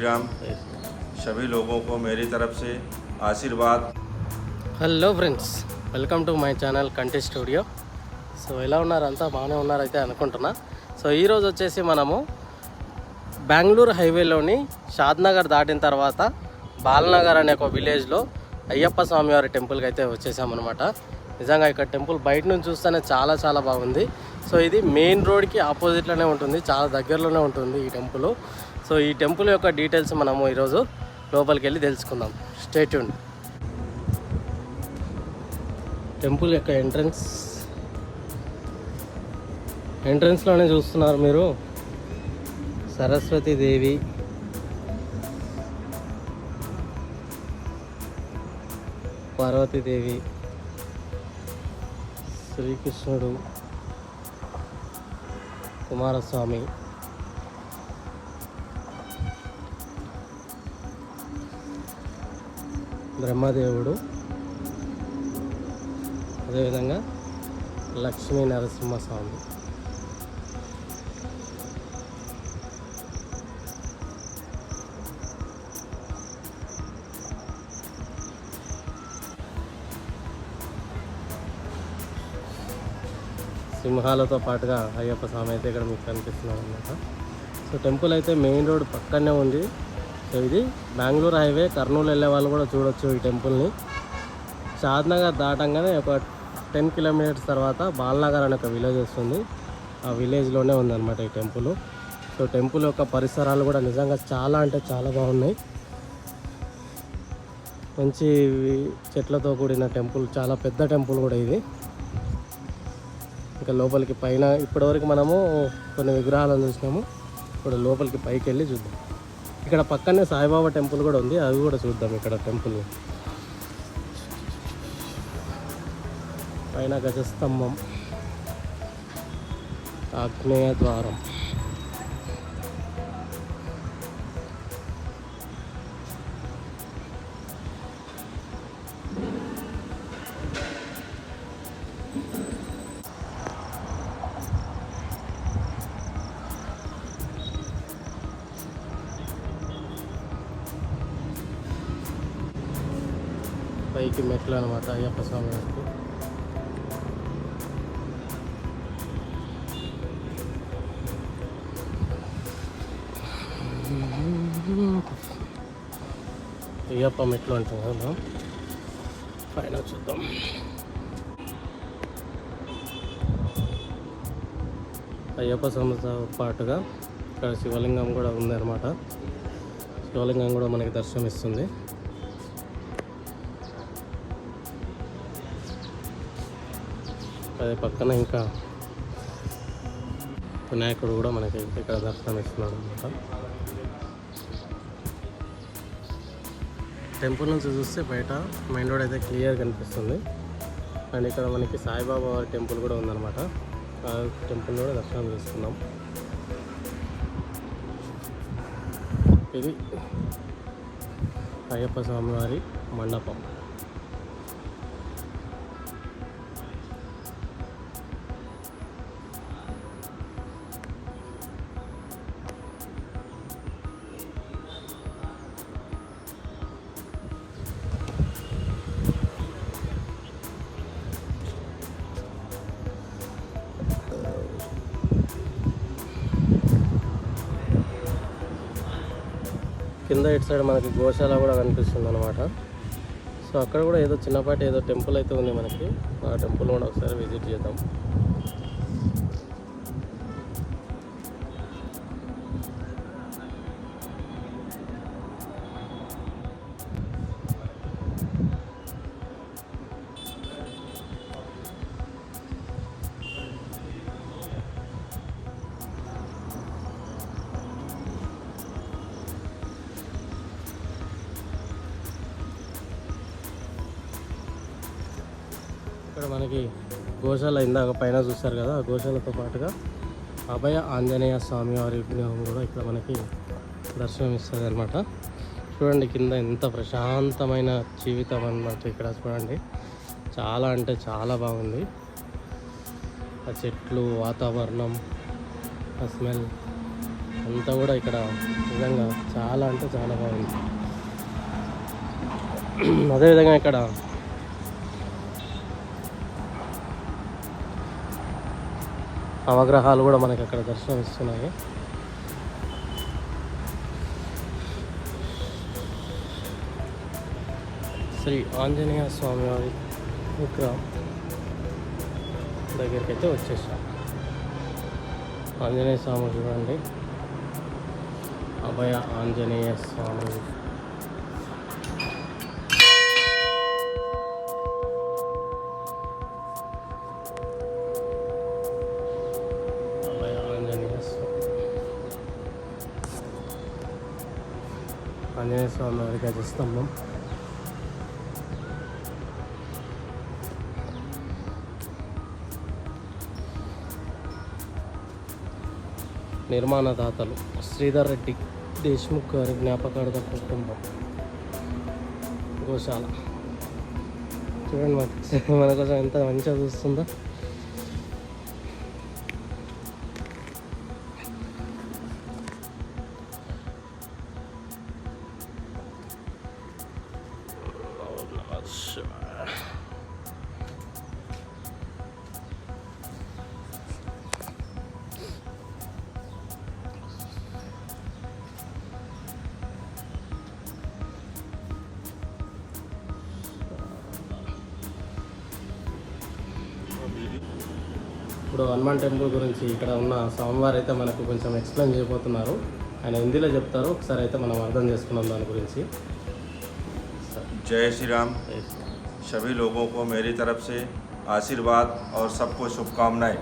श्री राम सभी लोगों को मेरी तरफ से आशीर्वाद hello friends welcome to my channel కంటి స్టూడియో సో ఎలా ఉన్నారు అంతా బాగానే ఉన్నారైతే అనుకుంటున్నా సో ఈరోజు వచ్చేసి మనము బెంగళూరు హైవేలోని షాద్నగర్ దాటిన తర్వాత బాలనగర్ అనే ఒక విలేజ్లో అయ్యప్ప స్వామి వారి టెంపుల్కి అయితే వచ్చేసామన్నమాట నిజంగా ఇక్కడ టెంపుల్ బయట నుంచి చూస్తేనే చాలా చాలా బాగుంది సో ఇది మెయిన్ రోడ్కి ఆపోజిట్లోనే ఉంటుంది చాలా దగ్గరలోనే ఉంటుంది ఈ టెంపుల్ సో ఈ టెంపుల్ యొక్క డీటెయిల్స్ మనము ఈరోజు లోపలికి వెళ్ళి తెలుసుకుందాం. స్టేట్యూన్ టెంపుల్ యొక్క ఎంట్రన్స్. ఎంట్రన్స్లోనే చూస్తున్నారు మీరు. సరస్వతి దేవి. పార్వతీదేవి శ్రీకృష్ణుడు. కుమారస్వామి. బ్రహ్మదేవుడు అదేవిధంగా లక్ష్మీ నరసింహస్వామి. సింహాలతో పాటుగా అయ్యప్ప స్వామి అయితే ఇక్కడ మీకు కనిపిస్తున్నాడు అనమాట సో టెంపుల్ అయితే మెయిన్ రోడ్ పక్కనే ఉంది. సో ఇది బెంగళూరు హైవే కర్నూలు వెళ్ళే వాళ్ళు కూడా చూడొచ్చు ఈ టెంపుల్ని షాద్నగర్ దాటంగానే ఒక టెన్ కిలోమీటర్స్ తర్వాత బాల్నగర్ అనే ఒక విలేజ్ వస్తుంది. ఆ విలేజ్లోనే ఉందన్నమాట ఈ టెంపుల్ సో టెంపుల్ యొక్క పరిసరాలు కూడా నిజంగా చాలా అంటే చాలా బాగున్నాయి. మంచి చెట్లతో కూడిన టెంపుల్ చాలా పెద్ద టెంపుల్ కూడా ఇది. ఇంకా లోపలికి పైన ఇప్పటివరకు మనము కొన్ని విగ్రహాలను చూసినాము. ఇప్పుడు లోపలికి పైకి వెళ్ళి చూద్దాం. ఇక్కడ పక్కనే సాయిబాబా టెంపుల్ కూడా ఉంది. అవి కూడా చూద్దాం ఇక్కడ టెంపుల్. పైన గజస్తంభం. ఆగ్నేయ ద్వారం. పైకి మెట్లు అనమాట అయ్యప్ప స్వామి వారికి. అయ్యప్ప మెట్లు అంటాం కదా పైన చూద్దాం. అయ్యప్ప స్వామితో పాటుగా ఇక్కడ శివలింగం కూడా ఉందన్నమాట. శివలింగం కూడా మనకి దర్శనం ఇస్తుంది అదే పక్కన ఇంకా వినాయకుడు కూడా మనకి ఇక్కడ దర్శనం ఇస్తున్నాడు అనమాట టెంపుల్ నుంచి చూస్తే బయట మెయిన్ రోడ్ అయితే క్లియర్ కనిపిస్తుంది. అండ్ ఇక్కడ మనకి సాయిబాబా వారి టెంపుల్ కూడా ఉందన్నమాట. ఆ టెంపుల్ కూడా దర్శనం చేసుకున్నాం. ఇది అయ్యప్ప స్వామి వారి మండపం. కింద ఇటు సైడ్ మనకి గోశాల కూడా కనిపిస్తుంది అనమాట సో అక్కడ కూడా ఏదో చిన్నపాటి ఏదో టెంపుల్ అయితే ఉంది మనకి. ఆ టెంపుల్ కూడా ఒకసారి విజిట్ చేద్దాం. మనకి గోశాల ఇందాక పైన చూస్తారు కదా ఆ గోశాలతో పాటుగా అభయ ఆంజనేయ స్వామి వారి విగ్రహం కూడా ఇక్కడ మనకి దర్శనం ఇస్తుంది అనమాట చూడండి కింద ఎంత ప్రశాంతమైన జీవితం అన్నమాట ఇక్కడ చూడండి. చాలా అంటే చాలా బాగుంది. ఆ చెట్లు వాతావరణం ఆ స్మెల్ అంతా కూడా ఇక్కడ నిజంగా చాలా అంటే చాలా బాగుంది. అదేవిధంగా ఇక్కడ నవగ్రహాలు కూడా మనకి అక్కడ దర్శనమిస్తున్నాయి. శ్రీ ఆంజనేయ స్వామి వారి విగ్రహం దగ్గరికి అయితే వచ్చేసాం. ఆంజనేయ స్వామి చూడండి. అభయ ఆంజనేయ స్వామి స్వామివారి గజస్తంభం నిర్మాణదాతలు శ్రీధర్ రెడ్డి దేశ్ముఖ్ గారి జ్ఞాపకార్థ కుటుంబం. గోశాల. చూడండి మన కోసం ఎంత మంచిగా చూస్తుందో. ఇప్పుడు హనుమాన్ టెంపుల్ గురించి ఇక్కడ ఉన్న స్వామివారు అయితే మనకు కొంచెం ఎక్స్ప్లెయిన్ చేయబోతున్నారు. ఆయన హిందీలో చెప్తారు. ఒకసారి అయితే మనం అర్థం చేసుకున్నాం దాని గురించి. जय श्री राम। सभी लोगों को मेरी तरफ़ से आशीर्वाद और सबको शुभकामनाएँ।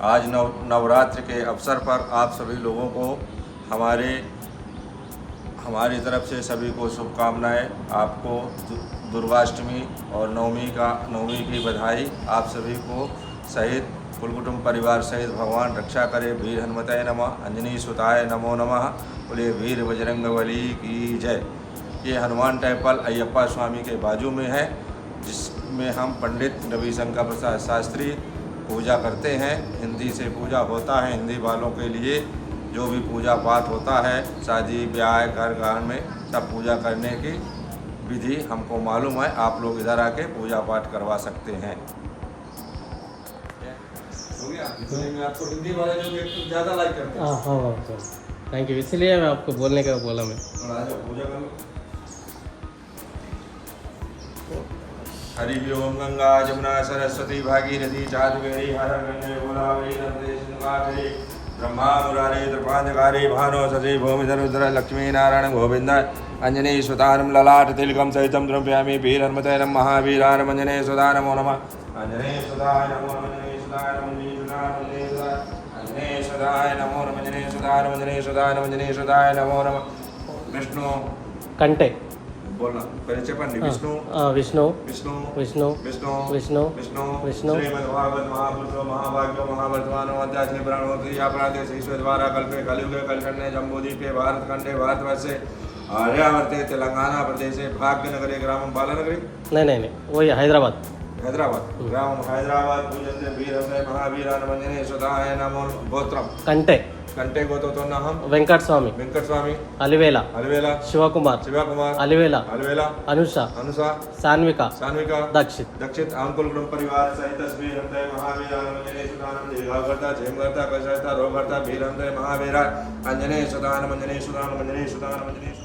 आज नव, नवरात्र के अवसर पर आप सभी लोगों को हमारे, हमारी तरफ़ से सभी को शुभकामनाएँ। आपको दुर्गाष्टमी और नवमी का, नवमी की बधाई आप सभी को सहित कुल कुटुंब परिवार सहित भगवान रक्षा करे। वीर हनुमतय नमः, अंजनी सुताय नमो नमः। बोले वीर बजरंग बली की जय। ये हनुमान टेंपल अयप्पा स्वामी के बाजू में है जिसमें हम पंडित रविशंकर प्रसाद शास्त्री पूजा करते हैं। हिंदी से पूजा होता है हिंदी वालों के लिए जो भी पूजा पाठ होता है शादी ब्याह घर घर में सब पूजा करने की विधि हमको मालूम है आप लोग इधर आके पूजा पाठ करवा सकते हैं। हो गया? इसलिए मैं आपको हिंदी वाले जो ज़्यादा लाइक करते हैं। हाँ हाँ हाँ थैंक यू इसलिए मैं आपको बोलने का बोला मैं। और आ जाओ पूजा कर लो हरि ओम गंगा जमुना सरस्वती भागीरथी चातुवेरी हर गंगे गोलावरी नर्मदे सिंधुघाटे भानो मुरारे त्रिपांधकारी भानो सजी भूमिधरुद्र लक्ष्मीनारायण गोविंद अंजनी सुतानम ललाट तिलकम सहित द्रव्यामी वीर हनुमत नम महावीरानम अंजने सुधा नमो नम, अंजने सुधाय नमो अंजने सुधाय अंजने सुधाय नमो अंजने सुधाय अंजने सुधाय अंजने सुधाय नमो नम विष्णु। कंटे। हाँ। हाँ, विष्णु। विष्णु। विष्णु। तेलंगाना प्रदेश नगरी नहीं नहीं नहीं वही हैदराबाद। हैदराबाद ग्रामं हैदराबाद पूजन्ते वीरभद्रे महावीरान वन्दने सुधाय नमो गोत्रम కంటే कंटे गोतो तो नाहम వెంకట స్వామి वेंकट स्वामी అలివేల अलवेला శివకుమార్ शिवा कुमार అలివేల अलवेला అనుష अनुषा సాన్విక सान्विका दक्षित दक्षित अंकुल कुटुंब परिवार सहित तस्वीर हृदय महावीर अंजने सुदानम दीर्घाव करता क्षेम करता कश करता रोग करता वीर हृदय Mahavir अंजने Sudan अंजने Sudan अंजने Sudan अंजने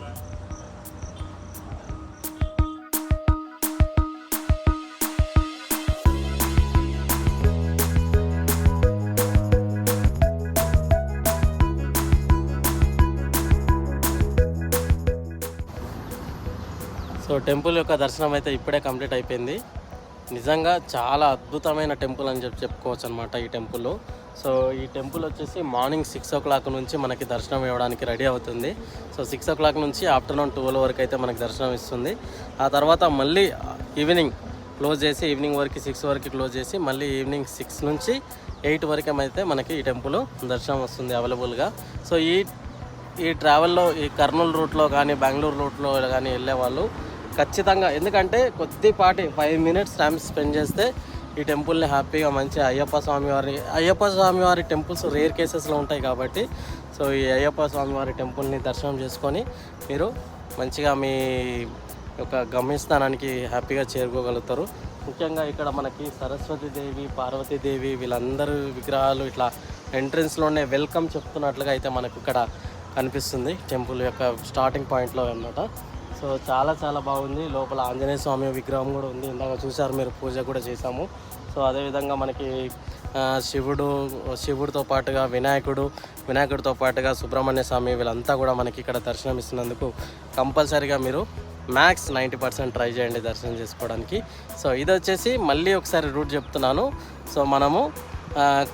temple యొక్క దర్శనం అయితే ఇప్పుడే కంప్లీట్ అయిపోయింది. నిజంగా చాలా అద్భుతమైన టెంపుల్ అని చెప్పి చెప్పుకోవచ్చు అనమాట ఈ టెంపుల్. సో ఈ టెంపుల్ వచ్చేసి మార్నింగ్ సిక్స్ ఓ క్లాక్ నుంచి మనకి దర్శనం ఇవ్వడానికి రెడీ అవుతుంది. సో సిక్స్ ఓ క్లాక్ నుంచి ఆఫ్టర్నూన్ ట్వెల్వ్ వరకు అయితే మనకి దర్శనం ఇస్తుంది. ఆ తర్వాత మళ్ళీ ఈవినింగ్ క్లోజ్ చేసి ఈవినింగ్ వరకు సిక్స్ వరకు క్లోజ్ చేసి మళ్ళీ ఈవినింగ్ సిక్స్ నుంచి ఎయిట్ వరకు అయితే మనకి ఈ టెంపుల్ దర్శనం వస్తుంది అవైలబుల్గా. సో ఈ ఈ ట్రావెల్లో ఈ కర్నూలు రూట్లో కానీ బెంగళూరు రూట్లో కానీ వెళ్ళే వాళ్ళు ఖచ్చితంగా. ఎందుకంటే కొద్దిపాటి ఫైవ్ మినిట్స్ టైం స్పెండ్ చేస్తే ఈ టెంపుల్ని హ్యాపీగా మంచి అయ్యప్ప స్వామివారి అయ్యప్ప స్వామివారి టెంపుల్స్ రేర్ కేసెస్లో ఉంటాయి కాబట్టి సో ఈ అయ్యప్ప స్వామి వారి టెంపుల్ని దర్శనం చేసుకొని మీరు మంచిగా మీ యొక్క గమ్యస్థానానికి హ్యాపీగా చేరుకోగలుగుతారు. ముఖ్యంగా ఇక్కడ మనకి సరస్వతి దేవి పార్వతీదేవి వీళ్ళందరూ విగ్రహాలు ఇట్లా ఎంట్రన్స్లోనే వెల్కమ్ చెప్తున్నట్లుగా అయితే మనకు ఇక్కడ కనిపిస్తుంది. టెంపుల్ యొక్క స్టార్టింగ్ పాయింట్లో అన్నమాట. సో చాలా చాలా బాగుంది. లోపల ఆంజనేయ స్వామి విగ్రహం కూడా ఉంది. ఇందాక చూసారు మీరు పూజ కూడా చేశాము. సో అదేవిధంగా మనకి శివుడు శివుడితో పాటుగా వినాయకుడు వినాయకుడితో పాటుగా సుబ్రహ్మణ్య స్వామి వీళ్ళంతా కూడా మనకి ఇక్కడ దర్శనం ఇస్తున్నందుకు కంపల్సరీగా మీరు మ్యాక్స్ నైంటీ పర్సెంట్ ట్రై చేయండి దర్శనం చేసుకోవడానికి. సో ఇది వచ్చేసి మళ్ళీ ఒకసారి రూట్ చెప్తున్నాను. సో మనము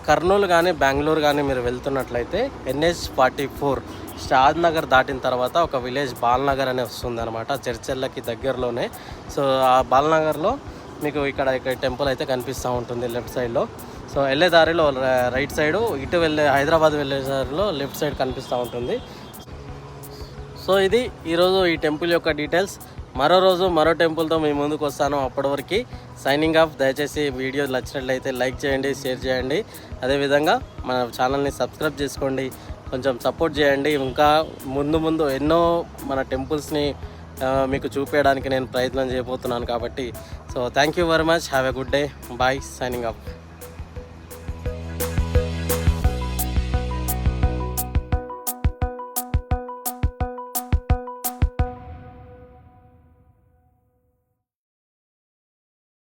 కర్నూలు కానీ బెంగళూరు కానీ మీరు వెళ్తున్నట్లయితే NH forty four Shadnagar దాటిన తర్వాత ఒక విలేజ్ బాల్నగర్ అనే వస్తుంది అనమాట చర్చల్లకి దగ్గరలోనే. సో ఆ బాల్నగర్లో మీకు ఇక్కడ ఇక్కడ టెంపుల్ అయితే కనిపిస్తూ ఉంటుంది లెఫ్ట్ సైడ్లో. సో వెళ్ళే దారిలో రైట్ సైడు ఇటు వెళ్ళే హైదరాబాద్ వెళ్ళే దారిలో లెఫ్ట్ సైడ్ కనిపిస్తూ ఉంటుంది. సో ఇది ఈరోజు ఈ టెంపుల్ యొక్క డీటెయిల్స్. మరో రోజు మరో టెంపుల్తో మీ ముందుకు వస్తాను అప్పటివరకు సైనింగ్ ఆఫ్ దయచేసి వీడియో నచ్చినట్లయితే లైక్ చేయండి షేర్ చేయండి. అదేవిధంగా మన ఛానల్ని సబ్స్క్రైబ్ చేసుకోండి. కొంచెం సపోర్ట్ చేయండి. ఇంకా ముందు ముందు ఎన్నో మన టెంపుల్స్ని మీకు చూపించడానికి నేను ప్రయత్నం చేయబోతున్నాను కాబట్టి. So thank you very much have a good day bye signing up